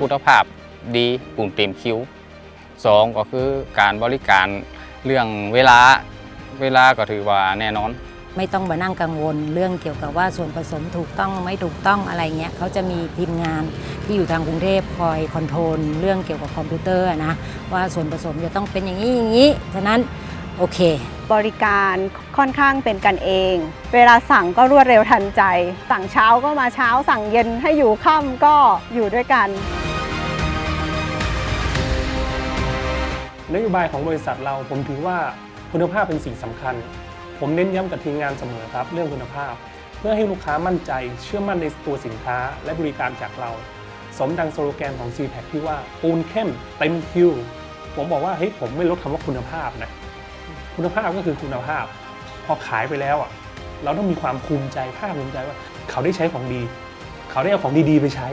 คุณภาพดีปุ่มเต็มคิวสองก็คือการบริการเรื่องเวลาเวลาก็ถือว่าแน่นอน ไม่ต้องมานั่งกังวลเรื่องเกี่ยวกับว่าส่วนผสมถูกต้องไม่ถูกต้องอะไรเงี้ยเขาจะมีทีมงานที่อยู่ทางกรุงเทพคอยคอนโทรลเรื่องเกี่ยวกับคอมพิวเตอร์นะว่าส่วนผสมจะต้องเป็นอย่างนี้อย่างนี้ฉะนั้นโอเค บริการค่อนข้างเป็นกันเอง เวลาสั่งก็รวดเร็วทันใจ สั่งเช้าก็มาเช้า สั่งเย็นให้อยู่ค่ำก็อยู่ด้วยกัน นโยบายของบริษัทเราผมถือว่าคุณภาพเป็นสิ่งสำคัญ ผมเน้นย้ำกับทีมงานเสมอครับ เรื่องคุณภาพ เพื่อให้ลูกค้ามั่นใจเชื่อมั่นในตัวสินค้าและบริการจากเรา สมดังสโลแกนของ c p a c ที่ว่าปูนเข้มเต็มคิวผมบอกว่าเฮ้ยผมไม่ลดคำว่าคุณภาพนะคุณภาพก็คือคุณภาพ พอขายไปแล้วอะ เราต้องมีความภูมิใจภาคภูมิใจว่า เขาได้ใช้ของดี เขาได้เอาของดีๆไปใช้